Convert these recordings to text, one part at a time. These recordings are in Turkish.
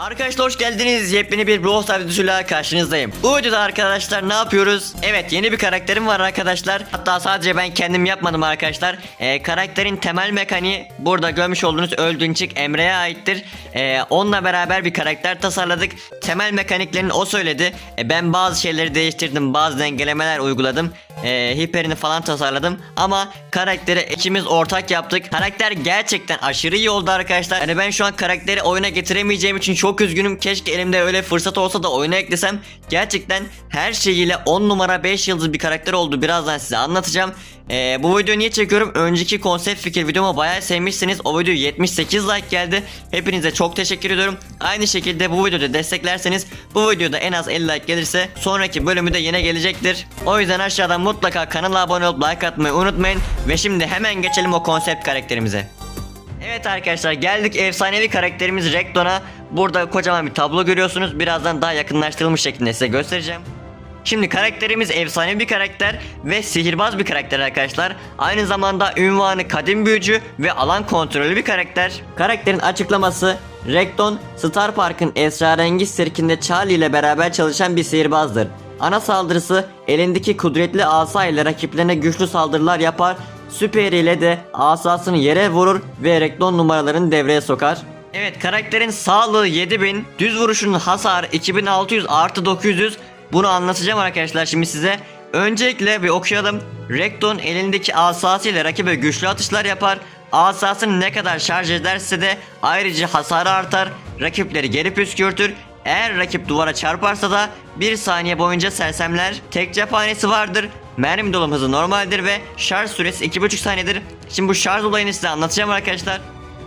Arkadaşlar hoş geldiniz. Yepyeni bir Brawl Stars videosuyla karşınızdayım. Bu videoda arkadaşlar ne yapıyoruz? Evet yeni bir karakterim var arkadaşlar. Hatta sadece ben kendim yapmadım arkadaşlar. Ee, karakterin temel mekaniği burada görmüş olduğunuz öldüğünçük Emre'ye aittir. Ee, onunla beraber bir karakter tasarladık. Temel mekaniklerini o söyledi. Ee, ben bazı şeyleri değiştirdim. Bazı dengelemeler uyguladım. Ee, hiperini falan tasarladım. Ama karakteri ikimiz ortak yaptık. Karakter gerçekten aşırı iyi oldu arkadaşlar. Yani ben şu an karakteri oyuna getiremeyeceğim için çok üzgünüm. Keşke elimde öyle fırsat olsa da oyuna eklesem. Gerçekten her şeyiyle 10 numara 5 yıldız bir karakter oldu. Birazdan size anlatacağım. Ee, bu videoyu niye çekiyorum? Önceki konsept fikir videomu bayağı sevmişsiniz. O video 78 like geldi. Hepinize çok teşekkür ediyorum. Aynı şekilde bu videoda desteklerseniz bu videoda en az 50 like gelirse sonraki bölümü de yine gelecektir. O yüzden aşağıdan mutlaka kanala abone olup like atmayı unutmayın. Ve şimdi hemen geçelim o konsept karakterimize. Evet arkadaşlar geldik efsanevi karakterimiz Rekton'a. Burada kocaman bir tablo görüyorsunuz. Birazdan daha yakınlaştırılmış şekilde size göstereceğim. Şimdi karakterimiz efsane bir karakter ve sihirbaz bir karakter arkadaşlar. Aynı zamanda ünvanı kadim büyücü ve alan kontrolü bir karakter. Karakterin açıklaması Rekton, Star Park'ın esrarengiz sirkinde Charlie ile beraber çalışan bir sihirbazdır. Ana saldırısı elindeki kudretli asa ile rakiplerine güçlü saldırılar yapar. Süper ile de asasını yere vurur ve Rekton numaralarını devreye sokar. Evet karakterin sağlığı 7000, düz vuruşunun hasarı 2600 artı 900. Bunu anlatacağım arkadaşlar şimdi size. Öncelikle bir okuyalım. Rekton elindeki asasıyla rakibe güçlü atışlar yapar. Asasını ne kadar şarj ederse de ayrıca hasarı artar. Rakipleri geri püskürtür. Eğer rakip duvara çarparsa da bir saniye boyunca sersemler. Tek cephanesi vardır. Mermi dolum hızı normaldir ve şarj süresi 2,5 saniyedir. Şimdi bu şarj olayını size anlatacağım arkadaşlar.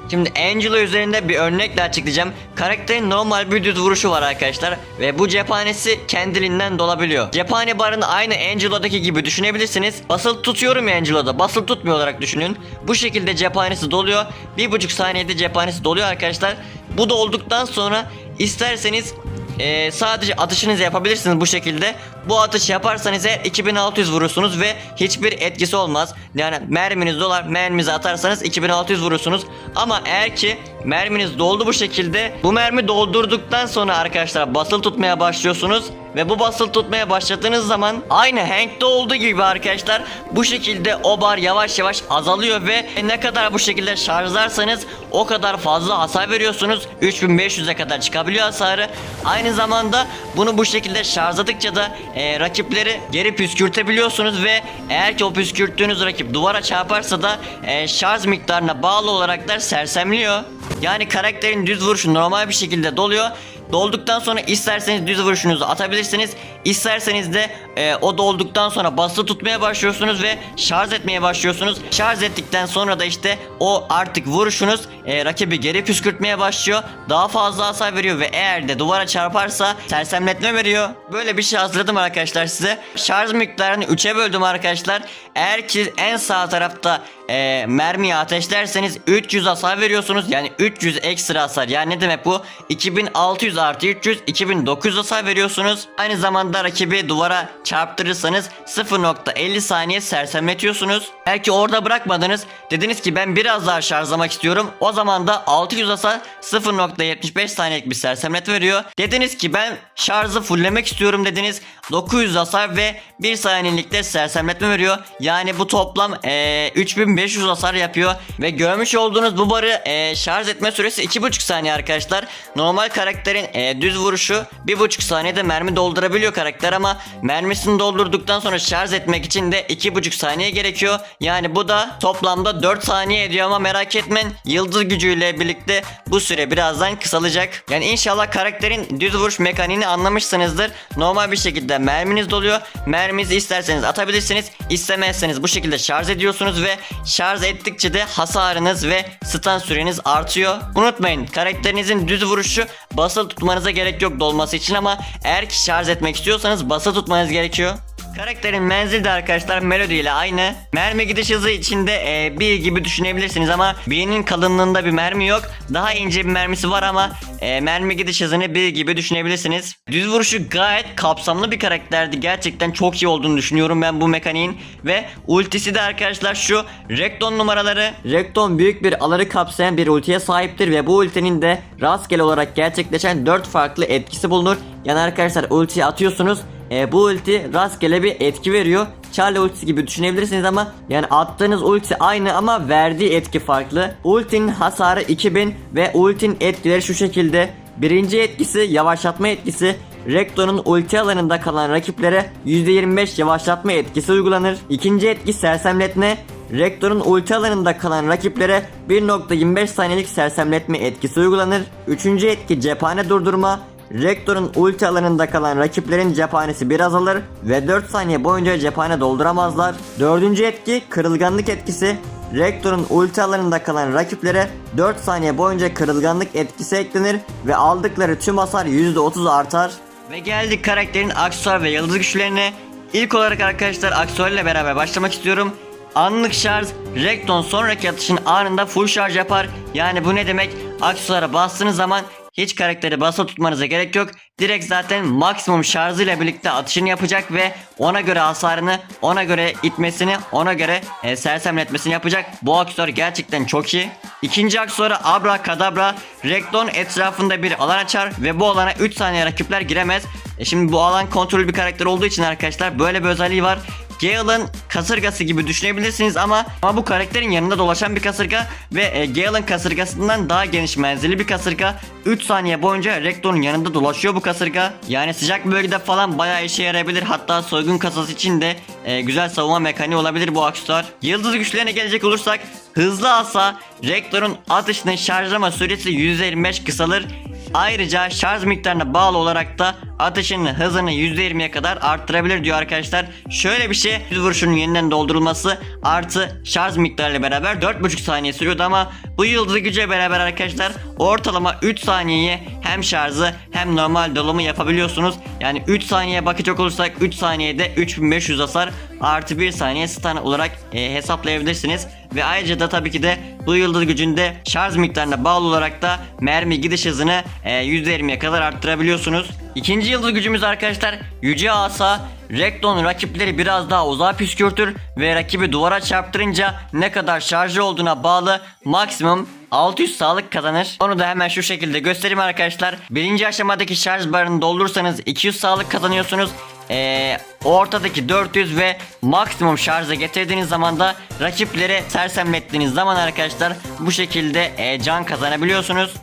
Şimdi Angela üzerinde bir örnekle açıklayacağım. Karakterin normal bir düz vuruşu var arkadaşlar ve bu cephanesi kendiliğinden dolabiliyor. Cephane barını aynı Angela'daki gibi düşünebilirsiniz. Basılı tutuyorum ya Angela'da. Basılı tutmuyor olarak düşünün. Bu şekilde cephanesi doluyor. Bir buçuk saniyede cephanesi doluyor arkadaşlar. Bu da olduktan sonra isterseniz ee, sadece atışınızı yapabilirsiniz bu şekilde. Bu atış yaparsanız eğer 2600 vurursunuz ve hiçbir etkisi olmaz. Yani merminiz dolar, merminizi atarsanız 2600 vurursunuz. Ama eğer ki merminiz doldu bu şekilde, bu mermi doldurduktan sonra arkadaşlar basılı tutmaya başlıyorsunuz. Ve bu basılı tutmaya başladığınız zaman aynı Hank'te olduğu gibi arkadaşlar bu şekilde o bar yavaş yavaş azalıyor ve ne kadar bu şekilde şarjlarsanız o kadar fazla hasar veriyorsunuz. 3500'e kadar çıkabiliyor hasarı. Aynı zamanda bunu bu şekilde şarjladıkça da e, rakipleri geri püskürtebiliyorsunuz ve eğer ki o püskürttüğünüz rakip duvara çarparsa da e, şarj miktarına bağlı olaraklar sersemliyor. Yani karakterin düz vuruşu normal bir şekilde doluyor. Dolduktan sonra isterseniz düz vuruşunuzu atabilirsiniz. İsterseniz de e, o dolduktan sonra basılı tutmaya başlıyorsunuz ve şarj etmeye başlıyorsunuz. Şarj ettikten sonra da işte o artık vuruşunuz e, rakibi geri püskürtmeye başlıyor. Daha fazla hasar veriyor ve eğer de duvara çarparsa sersemletme veriyor. Böyle bir şey hazırladım arkadaşlar size. Şarj miktarını 3'e böldüm arkadaşlar. Eğer ki en sağ tarafta e, mermiyi ateşlerseniz 300 hasar veriyorsunuz. Yani 300 ekstra hasar. Yani ne demek bu? 2600 artı 300 2900 hasar veriyorsunuz. Aynı zamanda rakibi duvara çarptırırsanız 0.50 saniye sersemletiyorsunuz. Eğer ki orada bırakmadınız dediniz ki ben biraz daha şarjlamak istiyorum. O zaman da 600 hasar 0.75 saniyelik bir sersemletme veriyor. Dediniz ki ben şarjı fulllemek istiyorum dediniz. 900 hasar ve 1 saniyelikte sersemletme veriyor. Yani bu toplam eee 3500 hasar yapıyor. Ve görmüş olduğunuz bu barı eee, şarj etme süresi 2,5 saniye arkadaşlar. Normal karakterin eee, düz vuruşu 1,5 saniyede mermi doldurabiliyor karakter ama mermisini doldurduktan sonra şarj etmek için de 2,5 saniye gerekiyor. Yani bu da toplamda 4 saniye ediyor ama merak etmeyin yıldız gücüyle birlikte bu süre birazdan kısalacak. Yani inşallah karakterin düz vuruş mekaniğini anlamışsınızdır. Normal bir şekilde merminiz doluyor. Merminizi isterseniz atabilirsiniz. İstemezseniz bu şekilde şarj ediyorsunuz ve şarj ettikçe de hasarınız ve stun süreniz artıyor. Unutmayın karakterinizin düz vuruşu basılı tutmanıza gerek yok dolması için ama eğer ki şarj etmek istiyorsanız basılı tutmanız gerekiyor. Karakterin menzili de arkadaşlar Melody ile aynı. Mermi gidiş hızı içinde e, bir gibi düşünebilirsiniz ama birinin kalınlığında bir mermi yok. Daha ince bir mermisi var ama e, mermi gidiş hızını bir gibi düşünebilirsiniz. Düz vuruşu gayet kapsamlı bir karakterdi. Gerçekten çok iyi olduğunu düşünüyorum ben bu mekaniğin. Ve ultisi de arkadaşlar şu Rekton numaraları. Rekton büyük bir alanı kapsayan bir ultiye sahiptir ve bu ultinin de rastgele olarak gerçekleşen 4 farklı etkisi bulunur. Yani arkadaşlar ultiyi atıyorsunuz e, bu ulti rastgele bir etki veriyor. Charlie ultisi gibi düşünebilirsiniz ama yani attığınız ulti aynı ama verdiği etki farklı. Ultinin hasarı 2000 ve ultinin etkileri şu şekilde. Birinci etkisi yavaşlatma etkisi. Rektor'un ulti alanında kalan rakiplere %25 yavaşlatma etkisi uygulanır. İkinci etki sersemletme. Rektor'un ulti alanında kalan rakiplere 1.25 saniyelik sersemletme etkisi uygulanır. Üçüncü etki cephane durdurma. Rektörün ulti alanında kalan rakiplerin cephanesi bir azalır ve 4 saniye boyunca cephane dolduramazlar. Dördüncü etki kırılganlık etkisi. Rektörün ulti alanında kalan rakiplere 4 saniye boyunca kırılganlık etkisi eklenir ve aldıkları tüm hasar %30 artar. Ve geldik karakterin aksesuar ve yıldız güçlerine. İlk olarak arkadaşlar aksesuar ile beraber başlamak istiyorum. Anlık şarj, Rekton sonraki atışın anında full şarj yapar. Yani bu ne demek? Aksesuara bastığınız zaman hiç karakteri basılı tutmanıza gerek yok. Direkt zaten maksimum şarjıyla birlikte atışını yapacak ve ona göre hasarını, ona göre itmesini, ona göre e, sersemletmesini yapacak. Bu aksesuar gerçekten çok iyi. İkinci aksesuarı Abra Kadabra. Rekton etrafında bir alan açar ve bu alana 3 saniye rakipler giremez. E şimdi bu alan kontrollü bir karakter olduğu için arkadaşlar böyle bir özelliği var. Gale'ın kasırgası gibi düşünebilirsiniz ama ama bu karakterin yanında dolaşan bir kasırga ve e, Gale'ın kasırgasından daha geniş menzilli bir kasırga. 3 saniye boyunca Rektor'un yanında dolaşıyor bu kasırga. Yani sıcak bölgede falan bayağı işe yarayabilir. Hatta soygun kasası için de e, güzel savunma mekaniği olabilir bu aksesuar. Yıldız güçlerine gelecek olursak hızlı asa Rektor'un atışının şarjlama süresi %25 kısalır. Ayrıca şarj miktarına bağlı olarak da atışın hızını %20'ye kadar arttırabilir diyor arkadaşlar. Şöyle bir şey düz vuruşunun yeniden doldurulması artı şarj miktarıyla beraber 4,5 saniye sürüyordu ama bu yıldız güce beraber arkadaşlar ortalama 3 saniyeye hem şarjı hem normal dolumu yapabiliyorsunuz. Yani 3 saniyeye bakacak olursak 3 saniyede 3500 hasar artı 1 saniye stun olarak e, hesaplayabilirsiniz. Ve ayrıca da tabii ki de bu yıldız gücünde şarj miktarına bağlı olarak da mermi gidiş hızını e, %20'ye kadar arttırabiliyorsunuz. İkinci yıldız gücümüz arkadaşlar Yüce Asa Rekton rakipleri biraz daha uzağa püskürtür ve rakibi duvara çarptırınca ne kadar şarjı olduğuna bağlı maksimum 600 sağlık kazanır. Onu da hemen şu şekilde göstereyim arkadaşlar. Birinci aşamadaki şarj barını doldurursanız 200 sağlık kazanıyorsunuz. Ee, ortadaki 400 ve maksimum şarja getirdiğiniz zaman da rakipleri sersemlettiğiniz zaman arkadaşlar bu şekilde e, can kazanabiliyorsunuz.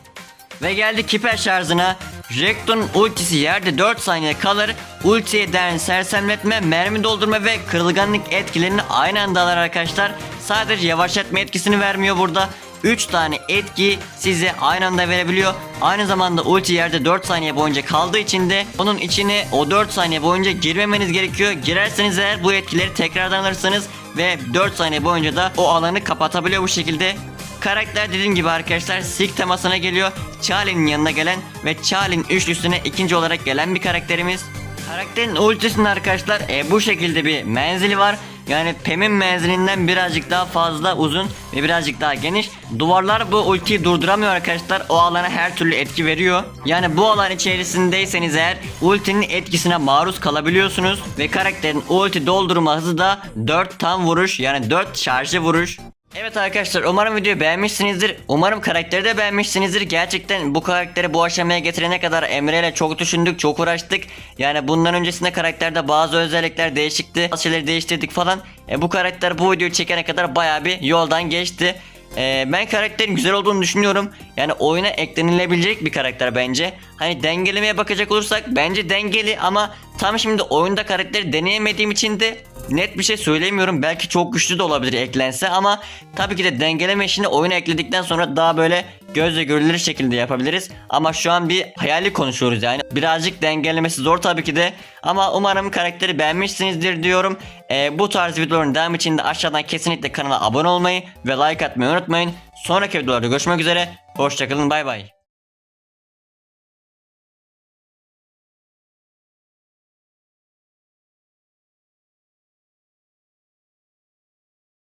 Ve geldik hiper şarjına. Rekton'un ultisi yerde 4 saniye kalır. Ultiye değer sersemletme, mermi doldurma ve kırılganlık etkilerini aynı anda alır arkadaşlar. Sadece yavaşlatma etkisini vermiyor burada. 3 tane etki size aynı anda verebiliyor. Aynı zamanda ulti yerde 4 saniye boyunca kaldığı için de onun içine o 4 saniye boyunca girmemeniz gerekiyor. Girerseniz eğer bu etkileri tekrardan alırsınız ve 4 saniye boyunca da o alanı kapatabiliyor bu şekilde. Karakter dediğim gibi arkadaşlar Silk temasına geliyor. Charlie'nin yanına gelen ve Charlie'nin üçlüsüne ikinci olarak gelen bir karakterimiz. Karakterin ultisinin arkadaşlar e, bu şekilde bir menzili var. Yani Pem'in menzilinden birazcık daha fazla uzun ve birazcık daha geniş. Duvarlar bu ultiyi durduramıyor arkadaşlar. O alana her türlü etki veriyor. Yani bu alan içerisindeyseniz eğer ultinin etkisine maruz kalabiliyorsunuz. Ve karakterin ulti doldurma hızı da 4 tam vuruş yani 4 şarjı vuruş. Evet arkadaşlar umarım videoyu beğenmişsinizdir. Umarım karakteri de beğenmişsinizdir. Gerçekten bu karakteri bu aşamaya getirene kadar Emre ile çok düşündük, çok uğraştık. Yani bundan öncesinde karakterde bazı özellikler değişikti. Bazı şeyleri değiştirdik falan. E, bu karakter bu videoyu çekene kadar baya bir yoldan geçti. E, ben karakterin güzel olduğunu düşünüyorum. Yani oyuna eklenilebilecek bir karakter bence. Hani dengelemeye bakacak olursak bence dengeli ama tam şimdi oyunda karakteri deneyemediğim için de net bir şey söylemiyorum. Belki çok güçlü de olabilir eklense ama tabii ki de dengeleme işini oyuna ekledikten sonra daha böyle gözle görülür şekilde yapabiliriz. Ama şu an bir hayali konuşuyoruz yani. Birazcık dengelemesi zor tabii ki de. Ama umarım karakteri beğenmişsinizdir diyorum. Ee, bu tarz videoların devam için de aşağıdan kesinlikle kanala abone olmayı ve like atmayı unutmayın. Sonraki videolarda görüşmek üzere. Hoşçakalın bay bay.